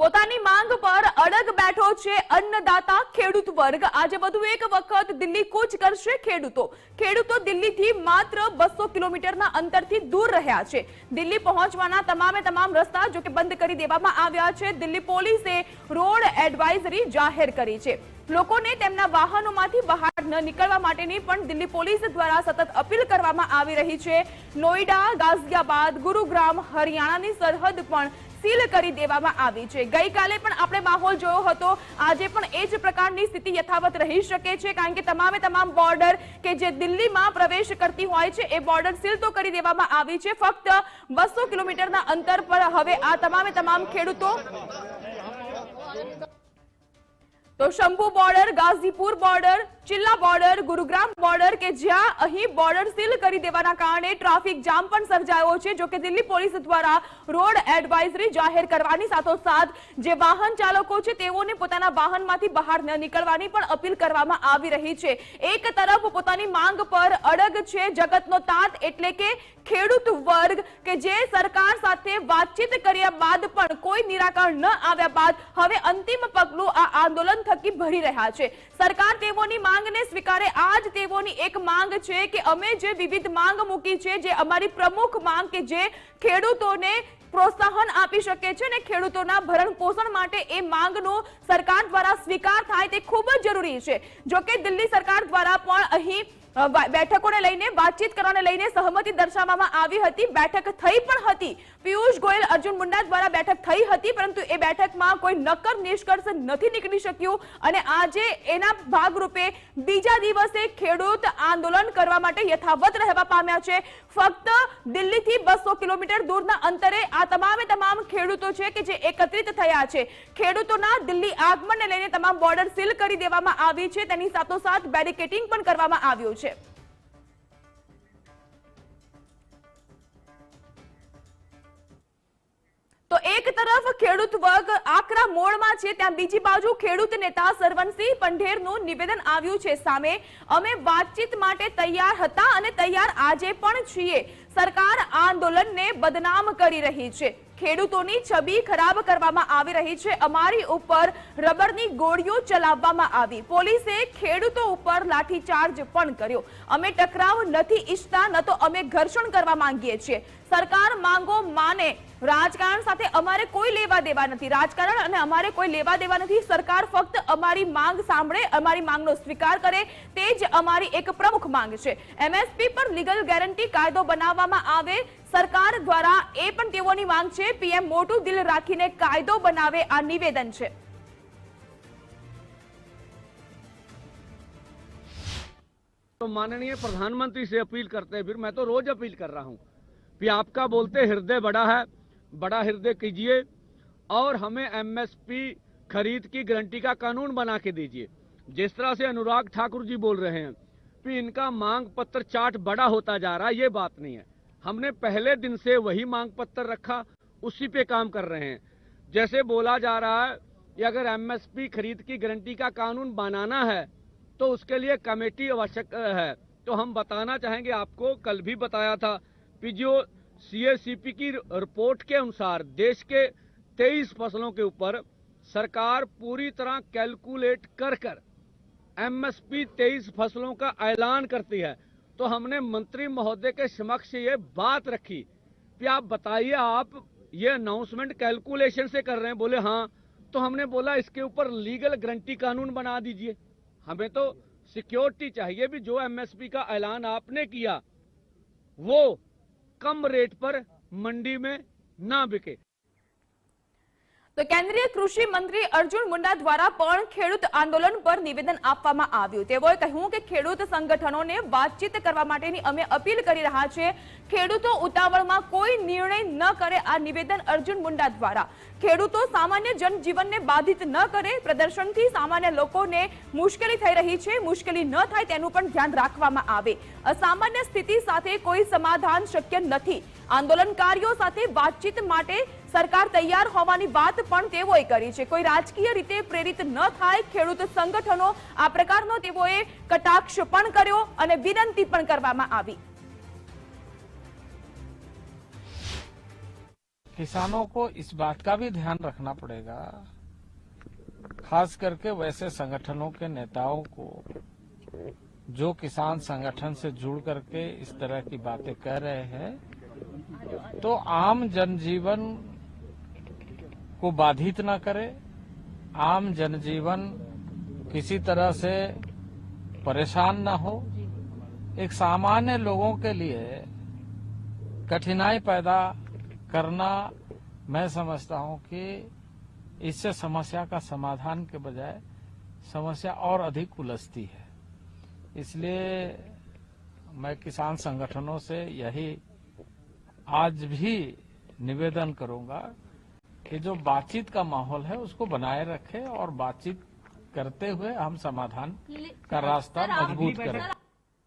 પોતાની માંગ પર અડગ બેઠો છે અન્નદાતા ખેડૂત વર્ગ. આજે વધુ એક વખત દિલ્હી કૂચ કરશે ખેડૂતો. ખેડૂતો દિલ્હીથી માત્ર બસો કિલોમીટરના અંતરથી દૂર રહ્યા છે. દિલ્હી પહોંચવાના તમામે તમામ રસ્તા જો કે બંધ કરી દેવામાં આવ્યા છે. દિલ્હી પોલીસે રોડ એડવાઇઝરી જાહેર કરી છે. લોકોને તેમના વાહનોમાંથી બહાર ન નીકળવા માટેની પણ દિલ્હી પોલીસ દ્વારા સતત અપીલ કરવામાં આવી રહી છે. નોઈડા, ગાઝિયાબાદ, ગુરુગ્રામ, હરિયાણાની સરહદ પણ સીલ કરી દેવામાં આવી છે. ગઈકાલે પણ આપણે માહોલ જોયો હતો. આજે પણ એ જ પ્રકારની સ્થિતિ યથાવત રહી શકે છે, કારણ કે તમામે તમામ બોર્ડર કે જે દિલ્હીમાં પ્રવેશ કરતી હોય છે, એ બોર્ડર સીલ તો કરી દેવામાં આવી છે. ફક્ત બસો કિલોમીટરના અંતર પર હવે આ તમામે તમામ ખેડૂતો તો Shambhu border, Ghazipur border Chilla border, Gurugram border કે જ્યાં અહીં બોર્ડર સીલ કરી દેવાના કારણે ટ્રાફિક જામ પણ સર્જાયો છે, જો કે દિલ્હી પોલીસ દ્વારા રોડ એડવાઇઝરી જાહેર કરવાની સાથોસાથ જે વાહન ચાલકો છે તેઓને પોતાના વાહનમાંથી બહાર ન નીકળવાની પણ અપીલ કરવામાં આવી રહી છે. એક તરફ પોતાની માંગ પર અડગ છે જગતનો તાત એટલે કે ખેડૂત વર્ગ કે જે સરકાર સાથે વાતચીત કર્યા બાદ પણ કોઈ નિરાકરણ ન આવ્યા બાદ હવે અંતિમ પગલું આ આંદોલન થકી ભરી રહ્યા છે. સરકાર તેઓની માંગને સ્વીકારે. આજ તેઓની એક માંગ છે કે અમે જે વિવિધ માંગ મૂકી છે, જે અમારી પ્રમુખ માંગ કે જે ખેડૂતોને પ્રોત્સાહન આપી શકે છે અને ખેડૂતોના ભરણ પોષણ માટે એ માંગનો સરકાર દ્વારા સ્વીકાર થાય તે ખૂબ જ જરૂરી છે. જો કે દિલ્હી સરકાર દ્વારા પણ અહીં બેઠકોને લઈને, વાતચીત કરવાને લઈને સહમતિ દર્શાવવામાં આવી હતી. બેઠક થઈ પણ હતી. પિયુષ ગોયલ, અર્જુન મુંડા દ્વારા બેઠક થઈ હતી, પરંતુ એ બેઠકમાં કોઈ નક્કર નિષ્કર્ષ નથી નીકળી શક્યું. અને આજે એના ભાગરૂપે બીજા દિવસે ખેડૂત આંદોલન કરવા માટે યથાવત રહેવા પામ્યા છે. ફક્ત દિલ્હીથી બસો કિલોમીટર દૂરના અંતરે આ તમામે તમામ ખેડૂતો છે કે જે એકત્રિત થયા છે. ખેડૂતોના દિલ્હી આગમનને લઈને તમામ બોર્ડર સીલ કરી દેવામાં આવી છે. તેની સાથોસાથ બેરિકેટિંગ પણ કરવામાં આવ્યું છે. તો એક તરફ ખેડૂત વર્ગ આકરા મોડમાં છે, ત્યાં બીજી બાજુ ખેડૂત નેતા સરવનસિંહ પંઢેરનું નિવેદન આવ્યું છે સામે. અમે વાતચીત માટે તૈયાર હતા અને તૈયાર આજે પણ છીએ. સરકાર આંદોલનને બદનામ કરી રહી છે. ખેડૂતોની છબી ખરાબ કરવામાં આવી રહી છે. અમારી ઉપર રબરની ગોળીઓ ચલાવવામાં આવી. પોલીસે ખેડૂતો ઉપર લાઠીચાર્જ પણ કર્યો. અમે ટકરાવ નથી ઈચ્છતા, ન તો અમે ઘર્ષણ કરવા માંગીએ છીએ. સરકાર માંગો માને. રાજકારણ સાથે અમારે કોઈ લેવા દેવા નથી. રાજકારણ અને અમારે કોઈ લેવા દેવા નથી. સરકાર ફક્ત અમારી માંગ સાંભળે, અમારી માંગનો સ્વીકાર કરે, તે જ અમારી એક પ્રમુખ માંગ છે. એમએસપી પર લીગલ ગેરંટી કાયદો બનાવવામાં આવે સરકાર દ્વારા એ પણ તેઓની માંગ છે પીએમ મોટું દિલ રાખીને કાયદો બનાવે આ નિવેદન છે तो माननीय प्रधानमंत्री से अपील करते हैं फिर मैं तो रोज अपील कर रहा हूँ कि आपका बोलते हृदय बड़ा है बड़ा हृदय कीजिए और हमें एमएसपी खरीद की गारंटी का कानून बना के दीजिए जिस तरह से अनुराग ठाकुर जी बोल रहे हैं कि इनका मांग पत्र चार्ट बड़ा होता जा रहा है ये बात नहीं है हमने पहले दिन से वही मांग पत्र रखा, उसी पे काम कर रहे हैं। जैसे बोला जा रहा है कि अगर एमएसपी खरीद की गारंटी का कानून बनाना है तो उसके लिए कमेटी आवश्यक है। तो हम बताना चाहेंगे, आपको कल भी बताया था कि जो सीएसीपी की रिपोर्ट के अनुसार देश के 23 फ़सलों के ऊपर सरकार पूरी तरह कैलकुलेट कर कर एमएसपी 23 फ़सलों का ऐलान करती है। तो हमने मंत्री महोदय के समक्ष ये बात रखी कि आप बताइए, आप ये अनाउंसमेंट कैलकुलेशन से कर रहे हैं। बोले हाँ। तो हमने बोला, इसके ऊपर लीगल गारंटी कानून बना दीजिए। हमें तो सिक्योरिटी चाहिए भी। जो एमएसपी का ऐलान आपने किया, वो कम रेट पर मंडी में ना बिके। તો કેન્દ્રીય કૃષિ મંત્રી અર્જુન મુંડા દ્વારા પણ ખેડૂત આંદોલન પર નિવેદન આપવામાં આવ્યું. તેઓએ કહ્યું કે ખેડૂત સંગઠનોને વાતચીત કરવા માટેની અમે અપીલ કરી રહ્યા છે ખેડૂતો ઉતાવળમાં કોઈ નિર્ણય ન કરે આ નિવેદન અર્જુન મુંડા દ્વારા. ખેડૂતો સામાન્ય જનજીવનને બાધિત ન કરે, પ્રદર્શનથી સામાન્ય લોકોને મુશ્કેલી થઈ રહી છે, મુશ્કેલી ન થાય તેનું પણ ધ્યાન રાખવામાં આવે. અસામાન્ય સ્થિતિ સાથે કોઈ સમાધાન શક્ય નથી. આંદોલનકારીઓ સાથે વાતચીત માટે સરકાર તૈયાર હોવાની વાત પણ તેઓએ કરી છે કોઈ રાજકીય રીતે પ્રેરિત ન થાય ખેડૂત સંગઠનો આ પ્રકારનો તેઓએ કટાક્ષ પણ કર્યો અને વિનંતી પણ કરવામાં આવી किसानों को इस बात का भी ध्यान रखना पड़ेगा खास करके वैसे संगठनों के नेताओं को जो किसान संगठन से जुड़ करके इस तरह की बातें कह रहे हैं तो आम जनजीवन को बाधित न करे, आम जनजीवन किसी तरह से परेशान न हो। एक सामान्य लोगों के लिए कठिनाई पैदा करना मैं समझता हूँ कि इससे समस्या का समाधान के बजाय समस्या और अधिक उलझती है। इसलिए मैं किसान संगठनों से यही आज भी निवेदन करूँगा कि जो बातचीत का माहौल है उसको बनाए रखें और बातचीत करते हुए हम समाधान का रास्ता मजबूत करें